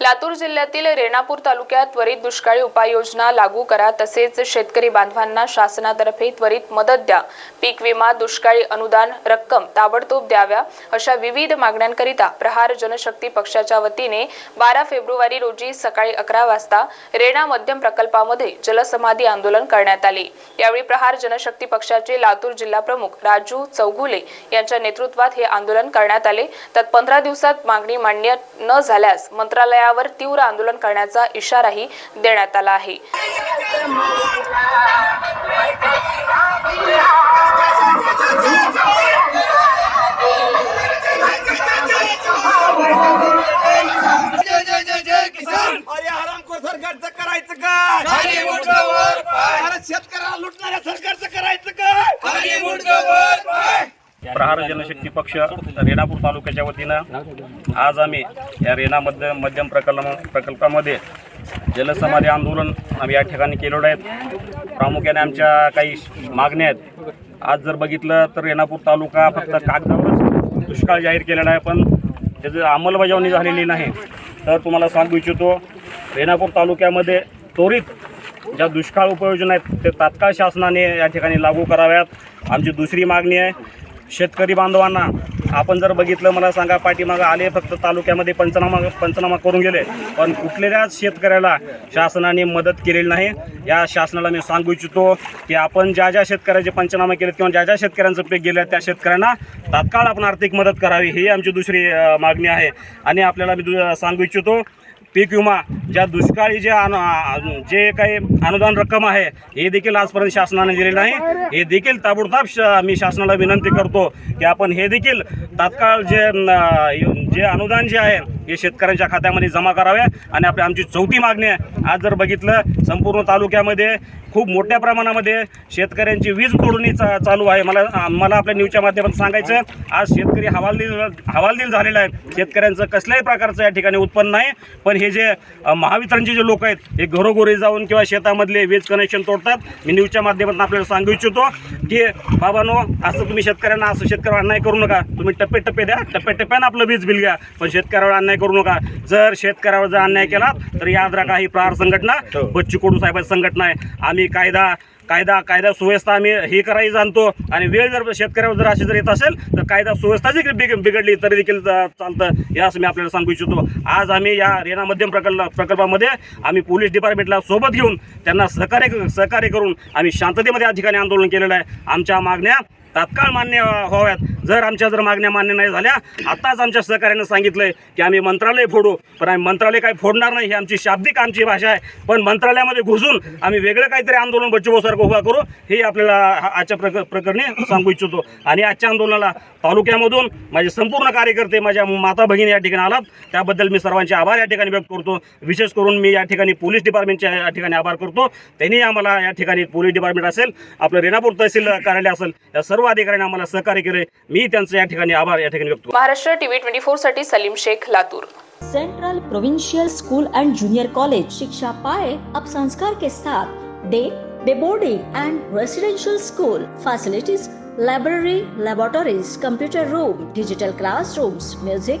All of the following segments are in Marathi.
लातूर जिल्ह्यातील रेणापूर तालुक्यात त्वरित दुष्काळी उपाययोजना लागू करा. तसेच शेतकरी बांधवांना शासनातर्फे त्वरित मदत द्या. पीक विमा दुष्काळी अनुदान रक्कम ताबडतोब द्याव्या अशा विविध मागण्यांकरिता प्रहार जनशक्ती पक्षाच्या वतीने बारा फेब्रुवारी रोजी सकाळी अकरा वाजता रेणा मध्यम प्रकल्पामध्ये जलसमाधी आंदोलन करण्यात आले. यावेळी प्रहार जनशक्ती पक्षाचे लातूर जिल्हा प्रमुख राजू चौगुले यांच्या नेतृत्वात हे आंदोलन करण्यात आले. त्यात पंधरा दिवसात मागणी मान्य न झाल्यास मंत्रालयावर तीव्र आंदोलन करण्याचा इशाराही देण्यात आला आहे. जय जय जय जय किसान अरे हरामखोर सरकारचं करायचं काय खाली मुंडकं वर पाय अरे शेतकऱ्याला लुटणाऱ्या सरकारचं प्रहार जनशक्ती पक्ष रेणापूर तालुक्याच्या वतीनं आज आम्ही या रेणा मध्य मध्यम प्रकल्प प्रकल्पामध्ये जलसमाधी आंदोलन आम्ही या ठिकाणी केलेलं आहेत प्रामुख्याने आमच्या काही मागण्या आहेत. आज जर बघितलं तर रेणापूर तालुका फक्त कागदावरच दुष्काळ जाहीर केलेला आहे पण त्याचं अंमलबजावणी झालेली नाही तर तुम्हाला सांगू इच्छितो रेणापूर तालुक्यामध्ये त्वरित ज्या दुष्काळ उपाययोजना आहेत ते तात्काळ शासनाने या ठिकाणी लागू कराव्यात. आमची दुसरी मागणी आहे शेतकरी बांधवांना आपण जर बघितलं मला सांगा पाठीमागं आले फक्त तालुक्यामध्ये पंचनामा पंचनामा करून गेले. पण कुठल्याच शेतकऱ्याला शासनाने मदत केलेली नाही. या शासनाला मी सांगू इच्छितो की आपण ज्या ज्या शेतकऱ्याचे पंचनामा केलेत किंवा ज्या ज्या शेतकऱ्यांचं पीक गेलं त्या शेतकऱ्यांना तात्काळ आपण आर्थिक मदत करावी ही आमची दुसरी मागणी आहे. आणि आपल्याला मी दु सांगू इच्छितो पीक विमा ज्या दुष्काळी जे अनु जे काही अनुदान रक्कम आहे हे देखील आजपर्यंत शासनाने दिले नाही हे देखील ताबडतोब श मी शासनाला विनंती करतो की आपण हे देखील तात्काळ जे जे अनुदान जे आहे हे शेतकऱ्यांच्या खात्यामध्ये जमा करावे. आणि आपली आमची चौथी मागणी आहे. आज जर बघितलं संपूर्ण तालुक्यामध्ये खूप मोठ्या प्रमाणामध्ये शेतकऱ्यांची वीज तोडणी चा चालू आहे. मला मला आपल्या न्यूजच्या माध्यमातून सांगायचं आज शेतकरी हवालदिल हवालदिल झालेला आहे शेतकऱ्यांचं कसल्याही प्रकारचं या ठिकाणी उत्पन्न नाही पण हे जे महावितरणचे जे लोक आहेत हे घरोघरी जाऊन किंवा शेतामधले वीज कनेक्शन तोडतात. मी न्यूजच्या माध्यमातून आपल्याला सांगू इच्छितो की बाबानो असं तुम्ही शेतकऱ्यांना असं शेतकऱ्यावर अन्याय करू नका. तुम्ही टप्पे टप्पे द्या टप्प्याटप्प्यानं आपलं वीज बिल घ्या पण शेतकऱ्यावर अन्याय करू नका. जर शेतकऱ्यावर जर अन्याय केला तर याद राखा ही प्रहार संघटना बच्चू कडू साहेबांची संघटना आहे. आम्ही कायदा कायदा कायदा सुव्यवस्था आम्ही हे करायला जाणतो. आणि वेळ जर शेतकऱ्यावर जर अशी जर येत असेल तर कायदा सुव्यवस्था जरी बिग बिघडली तरी देखील चालतं. हे असं मी आपल्याला सांगू इच्छितो. आज आम्ही या रेणा मध्यम प्रकल्प प्रकल्पामध्ये आम्ही पोलीस डिपार्टमेंटला सोबत घेऊन त्यांना सहकार्य सहकार्य करून आम्ही शांततेमध्ये या ठिकाणी आंदोलन केलेलं आहे. आमच्या मागण्या तात्काळ मान्य व्हाव्यात. जर आमच्या जर मागण्या मान्य नाही झाल्या आत्ताच आमच्या सहकार्यानं आहे की आम्ही मंत्रालय फोडू. पण आम्ही मंत्रालय काही फोडणार नाही ही आमची शाब्दिक आमची भाषा आहे. पण मंत्रालयामध्ये घुसून आम्ही वेगळं काहीतरी आंदोलन बच्चूभाऊसारखं उभा करू हे आपल्याला हा- आजच्या प्रक प्रकरणी सांगू इच्छितो. आणि आजच्या आंदोलनाला तालुक्यामधून माझे संपूर्ण कार्यकर्ते माझ्या माता भगिनी या ठिकाणी आलात. त्याबद्दल मी सर्वांचे आभार या ठिकाणी व्यक्त करतो. विशेष करून मी या ठिकाणी पोलीस डिपार्टमेंटचे या ठिकाणी आभार करतो. त्यांनी आम्हाला या ठिकाणी पोलीस डिपार्टमेंट असेल आपलं रेणापूर तहसील कार्यालय असेल या सर्व अधिकाऱ्यांनी आम्हाला सहकार्य केले मी त्यांचं या ठिकाणी आभार या ठिकाणी व्यक्त करतो Maharashtra TV twenty फोरसाठी Salim Shaikh Latur. Central provincial school and junior college शिक्षा पाए अब संस्कार के साथ day day boarding and residential school facilities library laboratories computer room digital classrooms music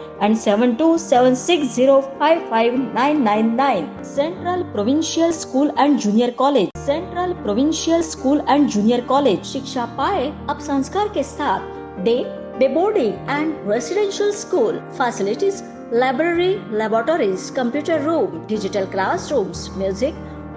and 7276055999. Central Provincial School and Junior College. Central Provincial School and Junior College. शिक्षा पाए अब संस्कार के साथ day day boarding and residential school facilities library laboratories computer room digital classrooms music